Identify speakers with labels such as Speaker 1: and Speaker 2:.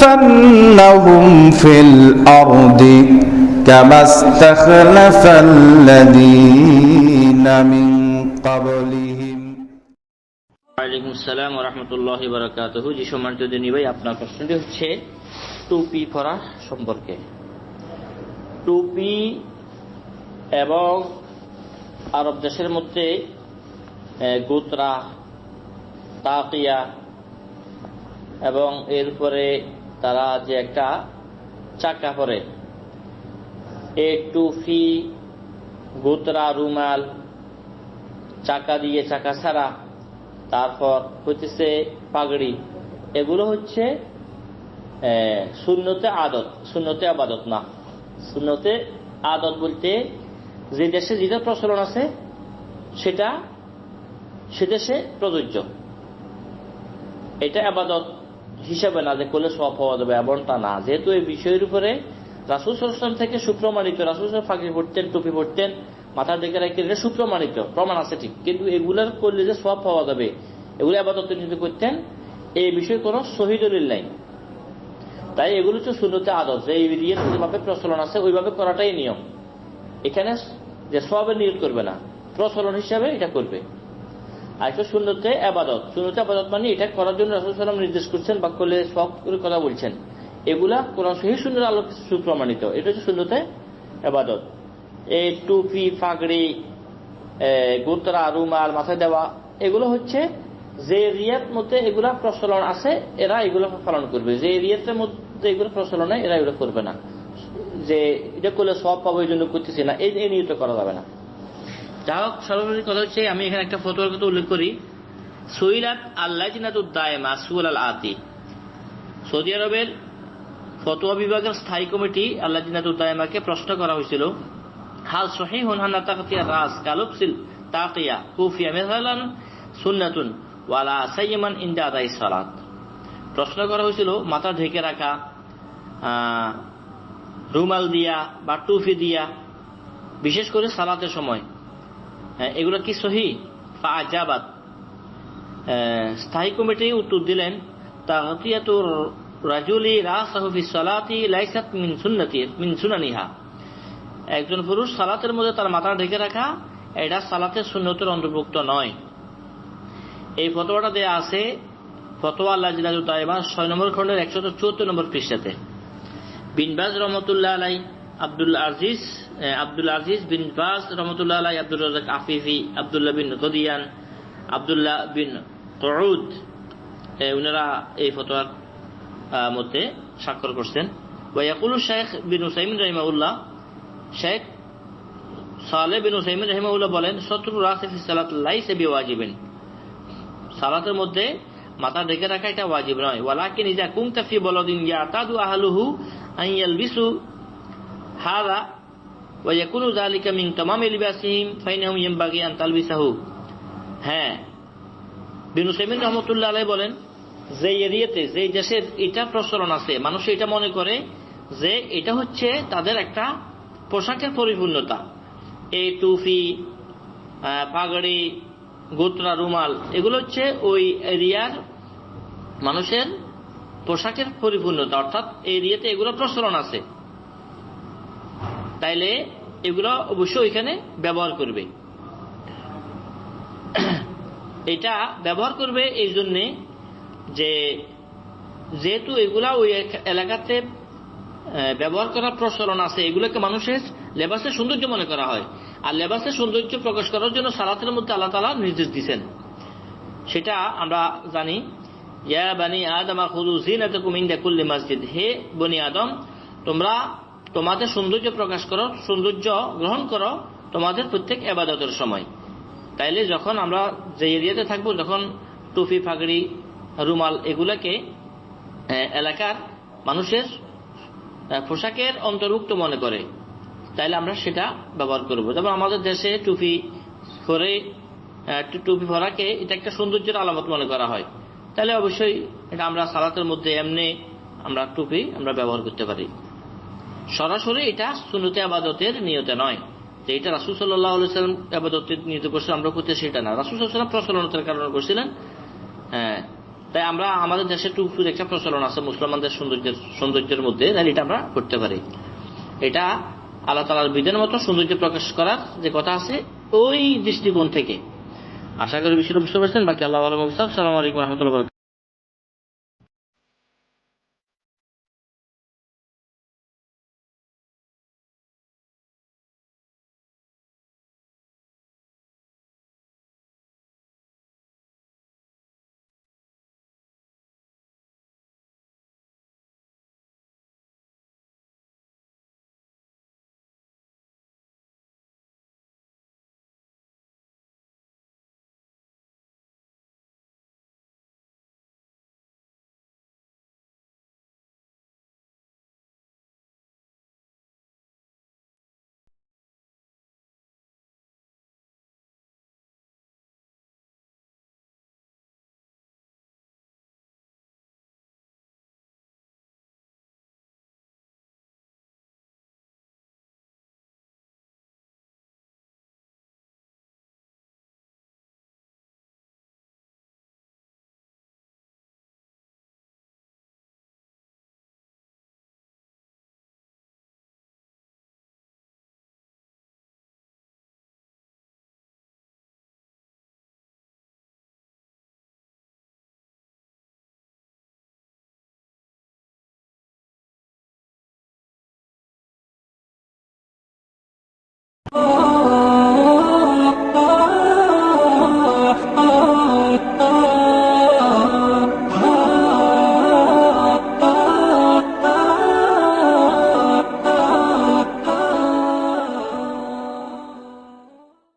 Speaker 1: ليستخلفنهم في الأرض كما استخلف الذين من قبلهم
Speaker 2: ওয়ালাইকুম আসসালাম রহমতুল্লাহ বারাকাতুহু জি সম্মানিত দিনী ভাই আপনার প্রশ্নটি হচ্ছে টুপি পরা সম্পর্কে টুপি এবং আরব দেশের মধ্যে এ, গোত্রা তাকিয়া এবং এরপরে তারা যে একটা চাকা পরে এ টুপি গোত্রা, রুমাল, চাকা দিয়ে চাকা ছাড়া, তারপর হইতেছে পাগড়ি। এগুলো হচ্ছে শূন্যতে আদত শূন্যতে আবাদত না। শূন্যতে আদত বলতে যে দেশে যেটা প্রচলন আছে, সেটা, সে দেশে প্রযোজ্য। এটা আবাদত। হিসাবে না যে করলে সব হওয়া যাবে এমনটা না। যেহেতু এই বিষয়ের উপরে রাসুল সরস্লাম থেকে সুপ্রমাণিত, রাসুল ফাঁকি পড়তেন টুপি পড়তেন মাথার দিকে রাখতেন এটা সুপ্রমাণিত, প্রমাণ আছে ঠিক। কিন্তু এগুলার করলে যে সব পাওয়া যাবে, এগুলো আবাদত যদি করতেন এই বিষয়ে কোনো শহীদলিল নাই। তাই এগুলো হচ্ছে শূন্যতে আদত যে এই দিয়ে যেভাবে প্রচলন আছে, ওইভাবে করাটাই নিয়ম। এখানে যে সবের নিয়োগ করবে না, প্রচলন হিসাবে এটা করবে। আর একটা শূন্যতে আবাদত। শূন্যতে আবাদত মানে এটা করার জন্য রাসুল সাল্লাম নির্দেশ করছেন বা করলে সব কথা বলছেন। এগুলা কোরআন সহি সুন্দর আলোক সুপ্রমাণিত। এটা হচ্ছে শূন্যতে আবাদত। এই টুপি, ফাগড়ি গোতরা রুমাল মাথায় দেওয়া, এগুলো হচ্ছে যে রিয়াত মধ্যে এগুলা প্রচলন আছে, এরা এগুলো পালন করবে। যে রিয়াতের মধ্যে এগুলো প্রচলন এরা এগুলো করবে না। যে এটা করলে সব পাবো, এই জন্য করতেছি না। এই নিয়ত করা যাবে না। যা হোক কথা হচ্ছে, আমি এখানে একটা ফটোর কথা উল্লেখ করি। সৈলাত আল্লাহ জিনাতুদ্দায়মা সুল আল আতি সৌদি আরবের ফতোয়া বিভাগের স্থায়ী কমিটি আল্লাহ জিনাতুদ্দায়মাকে প্রশ্ন করা হয়েছিল, হাল সহি হুনহান্না তাকিয়া রাস কালুপসিল তাকিয়া কুফিয়া মেসালান সুন্নাতুন ওয়ালা সাইমান ইন্দা আদাই সালাত? প্রশ্ন করা হয়েছিল, মাথা ঢেকে রাখা রুমাল দিয়া বা টুফি দিয়া, বিশেষ করে সালাতের সময়। এগুলো কি সহি? ফা আজাবাত স্থায়ী কমিটি উত্তর দিলেন রাজুলি সালাতি একজন পুরুষ সালাতের মধ্যে তার মাথা ঢেকে রাখা, এটা সালাতের সুন্নতের অন্তর্ভুক্ত নয়। এই ফতোয়াটা দেয়া আছে ফতোয়া আল্লাহ ছয় নম্বর খণ্ডের একশত চুয়াত্তর নম্বর পৃষ্ঠাতে। বিন বাজ রহমতুল্লাহ আলাই আব্দুল আজিজ আব্দুল আজিজ বিন বাজ রহমতুল্লাহ আলাই আব্দুল রাজাক আফিফি, আব্দুল্লাহ বিন গদিয়ান, আব্দুল্লাহ বিন তরুদ উনারা এই ফতোয়ার মধ্যে স্বাক্ষর করছেন। ওয়াকুল শেখ বিন হুসাইমিন রহিমাউল্লাহ শেখ সালে বিন হুসাইমিন রহিমাউল্লাহ বলেন, শত্রু রাসিফি সালাত লাইসে বিওয়াজিবিন। সালাতের মধ্যে মাথা ঢেকে রাখা এটা ওয়াজিব নয়। ওয়ালাকিন ইজা কুনতা ফি বলদিন ইয়াতাদু আহলুহু আন ওয়া ইয়াকুনু যালিকা মিন তামামি লিবাসিহিম ফাইনাহুম ইয়ানবাগি আন তালবিসাহু হ্যাঁ। বিনু সাইমিন রহমতুল্লাহ আলাই বলেন, যে এরিয়াতে, যে দেশের এটা প্রচলন আছে, মানুষ এটা মনে করে যে এটা হচ্ছে তাদের একটা পোশাকের পরিপূর্ণতা। এই টুফি পাগড়ি, গোত্রা, রুমাল, এগুলো হচ্ছে ওই এরিয়ার মানুষের পোশাকের পরিপূর্ণতা। অর্থাৎ এরিয়াতে এগুলো প্রচলন আছে। তাইলে এগুলো অবশ্যই ওইখানে ব্যবহার করবে। এটা ব্যবহার করবে এই জন্যে যে যেহেতু এগুলা ওই এলাকাতে ব্যবহার করার প্রচলন আছে, এগুলোকে মানুষের লেবাসের সৌন্দর্য মনে করা হয়। আর লেবাসের সৌন্দর্য প্রকাশ করার জন্য সালাতের মধ্যে আল্লাহ তালা নির্দেশ দিচ্ছেন সেটা আমরা জানি, ইয়া বানি আদমা খুদু জিনাতাকুম ইনদা কুল্লি মসজিদ। হে বনি আদম, তোমরা তোমাদের সৌন্দর্য প্রকাশ করো, সৌন্দর্য গ্রহণ করো, তোমাদের প্রত্যেক এবাদতের সময়। তাইলে যখন আমরা যে এরিয়াতে থাকব, যখন টুপি, ফাগড়ি, রুমাল এগুলাকে এলাকার মানুষের পোশাকের অন্তর্ভুক্ত মনে করে, তাইলে আমরা সেটা ব্যবহার করব। যেমন আমাদের দেশে টুপি করে টুপি পরাকে এটা একটা সৌন্দর্যের আলামত মনে করা হয়। তাহলে অবশ্যই এটা আমরা সালাতের মধ্যে এমনি আমরা টুপি আমরা ব্যবহার করতে পারি। সরাসরি এটা সুনতে আবাদতের নিয়তে নয়। যে এটা রাসুল সাল্লাহ সাল্লাম আবাদতের নিয়ত করছে, আমরা করতে সেটা না। রাসুল সাল্লাম প্রচলনতার কারণে করছিলেন। হ্যাঁ তাই আমরা আমাদের দেশে টুপির একটা প্রচলন আছে, মুসলমানদের সৌন্দর্যের সৌন্দর্যের মধ্যে, তাহলে এটা আমরা করতে পারি। এটা আল্লাহ তালার বিধান মতো সৌন্দর্য প্রকাশ করার যে কথা আছে, ওই দৃষ্টিকোণ থেকে। আশা করি বিষয়টা বুঝতে পারছেন। বাকি আল্লাহ আলম সালাম আলাইকুম রহমতুল্লাহ